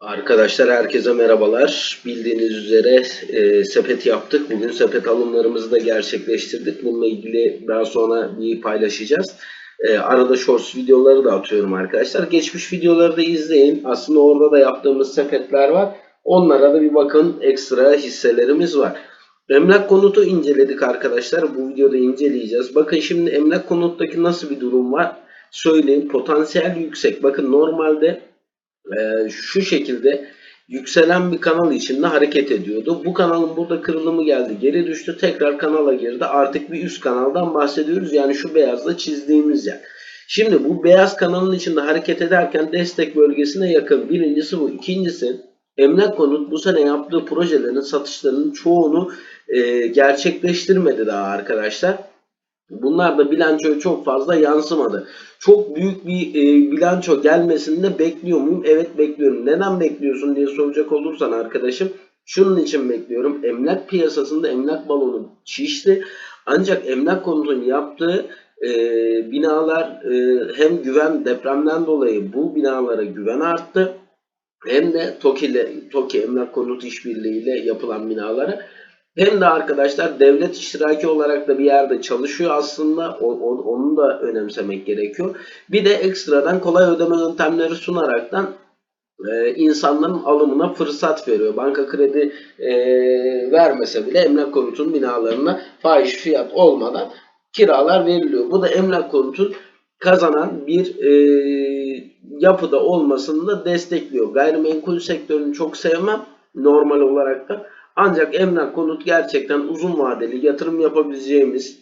Arkadaşlar herkese merhabalar. Bildiğiniz üzere e, sepet yaptık. Bugün sepet alımlarımızı da gerçekleştirdik. Bununla ilgili daha sonra bir paylaşacağız. E, arada shorts videoları da atıyorum arkadaşlar. Geçmiş videoları da izleyin. Aslında orada da yaptığımız sepetler var. Onlara da bir bakın. Ekstra hisselerimiz var. Emlak konutu inceledik arkadaşlar. Bu videoda inceleyeceğiz. Bakın şimdi emlak konuttaki nasıl bir durum var? Söyleyeyim. Potansiyel yüksek. Bakın normalde e, şu şekilde yükselen bir kanal içinde hareket ediyordu. Bu kanalın burada kırılımı geldi. Geri düştü. Tekrar kanala girdi. Artık bir üst kanaldan bahsediyoruz. Yani şu beyazla çizdiğimiz yer. Şimdi bu beyaz kanalın içinde hareket ederken destek bölgesine yakın. Birincisi bu. İkincisi emlak konut bu sene yaptığı projelerin satışlarının çoğunu e, gerçekleştirmedi daha arkadaşlar. Bunlar da bilançoya çok fazla yansımadı. Çok büyük bir e, bilanço gelmesini de bekliyor muyum? Evet bekliyorum. Neden bekliyorsun diye soracak olursan arkadaşım. Şunun için bekliyorum. Emlak piyasasında emlak balonu şişti. Ancak emlak konutunun yaptığı e, binalar e, hem güven depremden dolayı bu binalara güven arttı. Hem de TOKİ, ile, TOKİ emlak konut işbirliğiyle yapılan binalara hem de arkadaşlar devlet iştiraki olarak da bir yerde çalışıyor aslında. O, o, onu da önemsemek gerekiyor. Bir de ekstradan kolay ödeme yöntemleri sunaraktan e, insanların alımına fırsat veriyor. Banka kredi e, vermese bile emlak konutunun binalarına fahiş fiyat olmadan kiralar veriliyor. Bu da emlak konutun kazanan bir e, yapıda olmasını da destekliyor. Gayrimenkul sektörünü çok sevmem normal olarak da. Ancak emlak konut gerçekten uzun vadeli yatırım yapabileceğimiz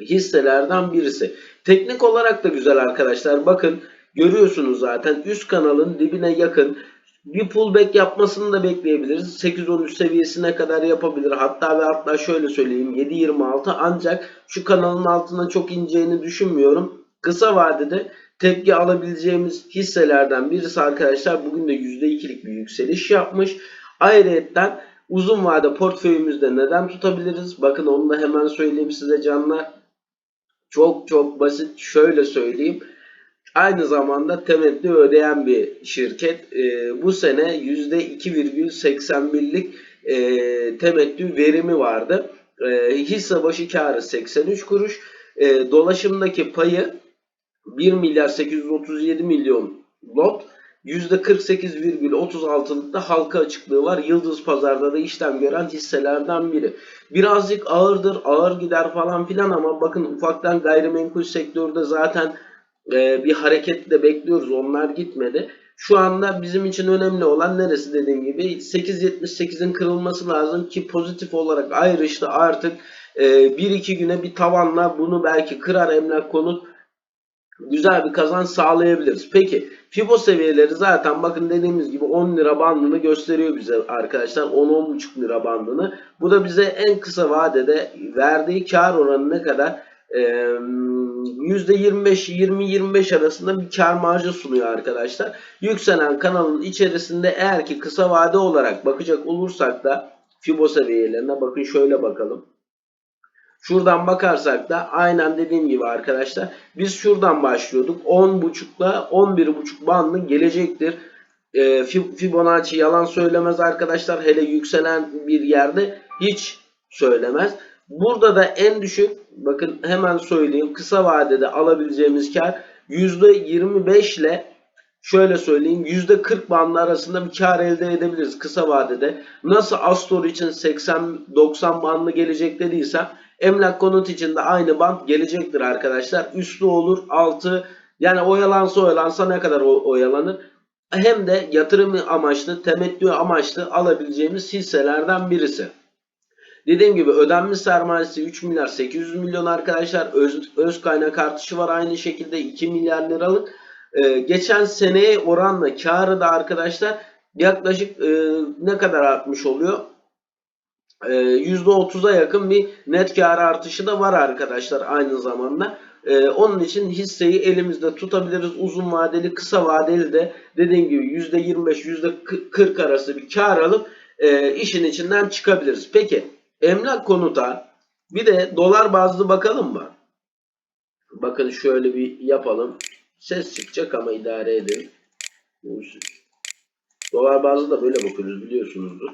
hisselerden birisi. Teknik olarak da güzel arkadaşlar. Bakın görüyorsunuz zaten üst kanalın dibine yakın bir pullback yapmasını da bekleyebiliriz. 8-13 seviyesine kadar yapabilir. Hatta ve hatta şöyle söyleyeyim 7.26 ancak şu kanalın altına çok ineceğini düşünmüyorum. Kısa vadede tepki alabileceğimiz hisselerden birisi arkadaşlar. Bugün de %2'lik bir yükseliş yapmış. Ayrıca uzun vade portföyümüzde neden tutabiliriz? Bakın onu da hemen söyleyeyim size canlar. Çok çok basit. Şöyle söyleyeyim. Aynı zamanda temettü ödeyen bir şirket. E, bu sene %2,81'lik e, temettü verimi vardı. E, hisse başı karı 83 kuruş. E, dolaşımdaki payı 1 milyar 837 milyon lot. %48,36'lıkta halka açıklığı var. Yıldız Pazar'da da işlem gören hisselerden biri. Birazcık ağırdır, ağır gider falan filan ama bakın ufaktan gayrimenkul sektörde zaten e, bir hareket de bekliyoruz. Onlar gitmedi. Şu anda bizim için önemli olan neresi dediğim gibi 8.78'in kırılması lazım ki pozitif olarak ayrıştı artık e, 1-2 güne bir tavanla bunu belki kırar emlak konut güzel bir kazanç sağlayabiliriz. Peki Fibo seviyeleri zaten bakın dediğimiz gibi 10 lira bandını gösteriyor bize arkadaşlar. 10-10,5 lira bandını. Bu da bize en kısa vadede verdiği kar oranı ne kadar? Ee, %25-20-25 arasında bir kar marjı sunuyor arkadaşlar. Yükselen kanalın içerisinde eğer ki kısa vade olarak bakacak olursak da Fibo seviyelerine bakın şöyle bakalım. Şuradan bakarsak da aynen dediğim gibi arkadaşlar biz şuradan başlıyorduk. 10.5 ile 11.5 bandı gelecektir. E, Fibonacci yalan söylemez arkadaşlar. Hele yükselen bir yerde hiç söylemez. Burada da en düşük bakın hemen söyleyeyim kısa vadede alabileceğimiz kar %25 ile şöyle söyleyeyim %40 bandı arasında bir kar elde edebiliriz kısa vadede. Nasıl Astor için 80-90 bandı gelecek dediysem Emlak konut için de aynı band gelecektir arkadaşlar. Üstü olur, altı yani oyalansa oyalansa ne kadar oyalanır. Hem de yatırım amaçlı, temettü amaçlı alabileceğimiz hisselerden birisi. Dediğim gibi ödenmiş sermayesi 3 milyar 800 milyon arkadaşlar. Öz, öz kaynak artışı var aynı şekilde 2 milyar liralık. Ee, geçen seneye oranla karı da arkadaşlar yaklaşık e, ne kadar artmış oluyor? %30'a yakın bir net kar artışı da var arkadaşlar aynı zamanda. Ee, onun için hisseyi elimizde tutabiliriz. Uzun vadeli, kısa vadeli de dediğim gibi %25, %40 arası bir kar alıp e, işin içinden çıkabiliriz. Peki emlak konuta bir de dolar bazlı bakalım mı? Bakın şöyle bir yapalım. Ses çıkacak ama idare edin. Dolar bazlı da böyle bakıyoruz biliyorsunuzdur.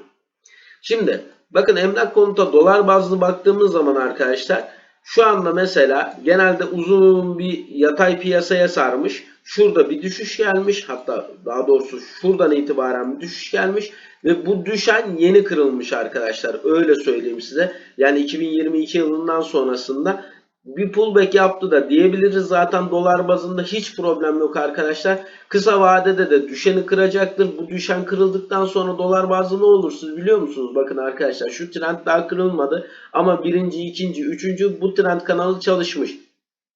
Şimdi bakın emlak konuta dolar bazlı baktığımız zaman arkadaşlar şu anda mesela genelde uzun bir yatay piyasaya sarmış. Şurada bir düşüş gelmiş. Hatta daha doğrusu şuradan itibaren bir düşüş gelmiş. Ve bu düşen yeni kırılmış arkadaşlar. Öyle söyleyeyim size. Yani 2022 yılından sonrasında bir pullback yaptı da diyebiliriz zaten dolar bazında hiç problem yok arkadaşlar. Kısa vadede de düşeni kıracaktır. Bu düşen kırıldıktan sonra dolar bazlı ne olur siz biliyor musunuz? Bakın arkadaşlar şu trend daha kırılmadı ama birinci, ikinci, üçüncü bu trend kanalı çalışmış.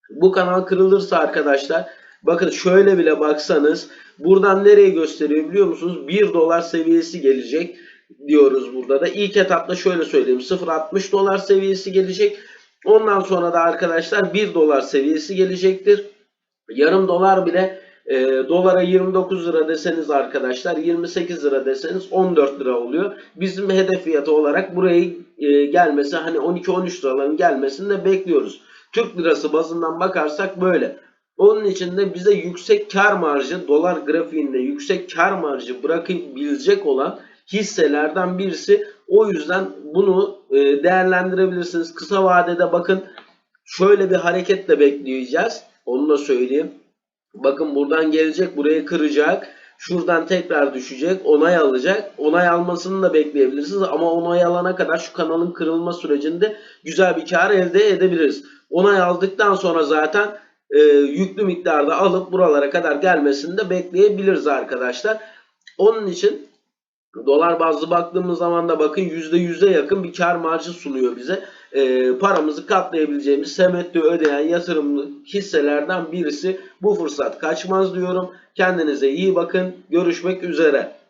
Bu kanal kırılırsa arkadaşlar bakın şöyle bile baksanız buradan nereye gösteriyor biliyor musunuz? 1 dolar seviyesi gelecek diyoruz burada da. İlk etapta şöyle söyleyeyim 0.60 dolar seviyesi gelecek. Ondan sonra da arkadaşlar 1 dolar seviyesi gelecektir. Yarım dolar bile e, dolara 29 lira deseniz arkadaşlar 28 lira deseniz 14 lira oluyor. Bizim hedef fiyatı olarak buraya e, gelmesi hani 12-13 liraların gelmesini de bekliyoruz. Türk lirası bazından bakarsak böyle. Onun için de bize yüksek kar marjı dolar grafiğinde yüksek kar marjı bırakabilecek olan hisselerden birisi. O yüzden bunu değerlendirebilirsiniz. Kısa vadede bakın şöyle bir hareketle bekleyeceğiz. Onu da söyleyeyim. Bakın buradan gelecek burayı kıracak. Şuradan tekrar düşecek. Onay alacak. Onay almasını da bekleyebilirsiniz. Ama onay alana kadar şu kanalın kırılma sürecinde güzel bir kar elde edebiliriz. Onay aldıktan sonra zaten e, yüklü miktarda alıp buralara kadar gelmesini de bekleyebiliriz arkadaşlar. Onun için dolar bazlı baktığımız zaman da bakın %100'e yakın bir kar marjı sunuyor bize. E, paramızı katlayabileceğimiz semettü ödeyen yatırımlı hisselerden birisi. Bu fırsat kaçmaz diyorum. Kendinize iyi bakın. Görüşmek üzere.